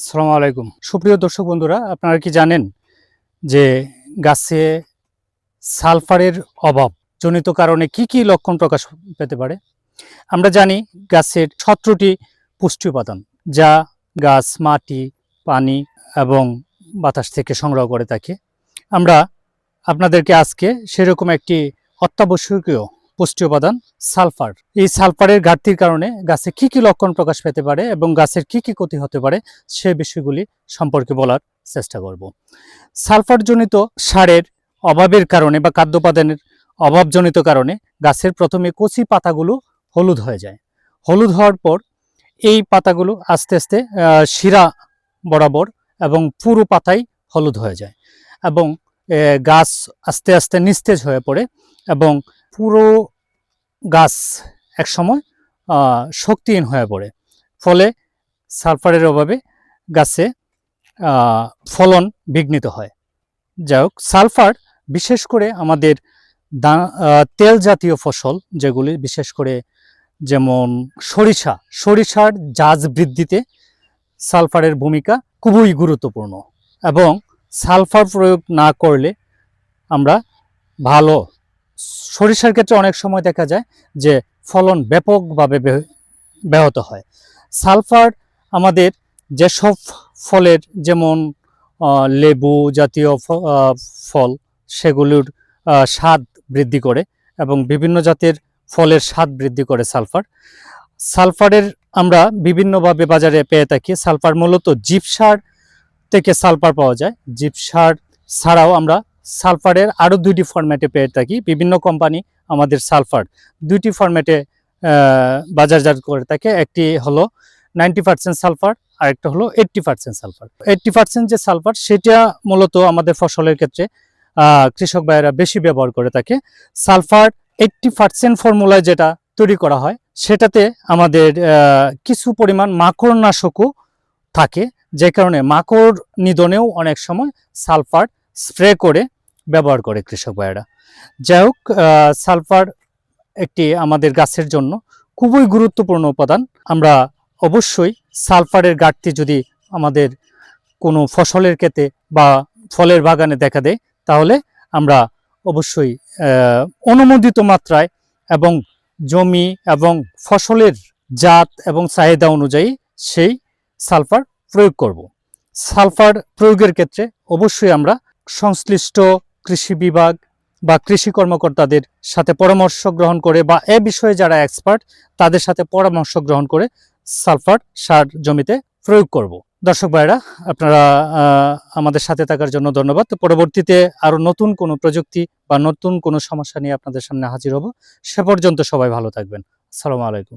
আসসালামু আলাইকুম। সুপ্রিয় দর্শক বন্ধুরা, আপনারা কি জানেন যে গাছে সালফারের অভাব জনিত কারণে কি কি লক্ষণ প্রকাশ পেতে পারে? আমরা জানি গাছের সতেরোটি পুষ্টি উপাদান, যা গাছ, মাটি, পানি এবং বাতাস থেকে সংগ্রহ করে থাকে। আমরা আপনাদেরকে আজকে সেরকম একটি অত্যাবশ্যকীয় পুষ্টি উপাদান সালফার। এই সালফারের ঘাটতির কারণে গাছে কি কি লক্ষণ প্রকাশ পেতে পারে এবং গাছের কি কি ক্ষতি হতে পারে সে বিষয়গুলি সম্পর্কে বলার চেষ্টা করব। সালফারজনিত সারের অভাবের কারণে বা খাদ্য উপাদানের অভাবজনিত কারণে গাছের প্রথমে কচি পাতাগুলো হলুদ হয়ে যায়। হলুদ হওয়ার পর এই পাতাগুলো আস্তে আস্তে শিরা বরাবর এবং পুরো পাতাই হলুদ হয়ে যায় এবং গাছ আস্তে আস্তে নিস্তেজ হয়ে পড়ে এবং পুরো গাছ একসময় শক্তিহীন হয়ে পড়ে। ফলে সালফারের অভাবে গাছে ফলন বিঘ্নিত হয়। যাই হোক, সালফার বিশেষ করে আমাদের তেল জাতীয় ফসল যেগুলি, বিশেষ করে যেমন সরিষা, সরিষার জাজ বৃদ্ধিতে সালফারের ভূমিকা খুবই গুরুত্বপূর্ণ। এবং সালফার প্রয়োগ না করলে আমরা ভালো সরিষার ক্ষেত্রে অনেক সময় দেখা যায় যে ফলন ব্যাপকভাবে ব্যাহত হয়। সালফার আমাদের যেসব ফলের যেমন লেবু জাতীয় ফল সেগুলোর স্বাদ বৃদ্ধি করে এবং বিভিন্ন জাতের ফলের স্বাদ বৃদ্ধি করে সালফার। সালফারের আমরা বিভিন্নভাবে বাজারে পেয়ে থাকি। সালফার মূলত জিপসার থেকে সালফার পাওয়া যায়। জিপসার ছাড়াও আমরা সালফারের আরও দুইটি ফরম্যাটে পেয়ে থাকি। বিভিন্ন কোম্পানি আমাদের সালফার দুইটি ফরম্যাটে বাজারজাত করে থাকে। একটি হলো নাইনটি পার্সেন্ট সালফার আর একটা হলো eighty percent sulphur. Eighty percent যে সালফার, সেটা মূলত আমাদের ফসলের ক্ষেত্রে কৃষক ভাইয়েরা বেশি ব্যবহার করে থাকে। সালফার এইট্টি পার্সেন্ট ফর্মুলায় যেটা তৈরি করা হয়, সেটাতে আমাদের কিছু পরিমাণ মাকড়নাশকও থাকে। যে কারণে মাকড় নিধনেও অনেক সময় সালফার স্প্রে করে ব্যবহার করে কৃষক ভাইয়েরা। যাই হোক সালফার একটি আমাদের গাছের জন্য খুবই গুরুত্বপূর্ণ উপাদান। আমরা অবশ্যই সালফারের ঘাটতি যদি আমাদের কোনো ফসলের ক্ষেত্রে বা ফলের বাগানে দেখা দেয়, তাহলে আমরা অবশ্যই অনুমোদিত মাত্রায় এবং জমি এবং ফসলের জাত এবং চাহিদা অনুযায়ী সেই সালফার প্রয়োগ করব। সালফার প্রয়োগের ক্ষেত্রে অবশ্যই আমরা সংশ্লিষ্ট কৃষি বিভাগ বা কৃষি কর্মকর্তাদের সাথে পরামর্শ গ্রহণ করে বা এ বিষয়ে যারা এক্সপার্ট তাদের সাথে পরামর্শ গ্রহণ করে সালফার সার জমিতে প্রয়োগ করব। দর্শক ভাইরা আপনারা আমাদের সাথে থাকার জন্য ধন্যবাদ। পরবর্তীতে আরও নতুন কোনো প্রযুক্তি বা নতুন কোনো সমস্যা নিয়ে আপনাদের সামনে হাজির হব। সে পর্যন্ত সবাই ভালো থাকবেন। আসসালামু আলাইকুম।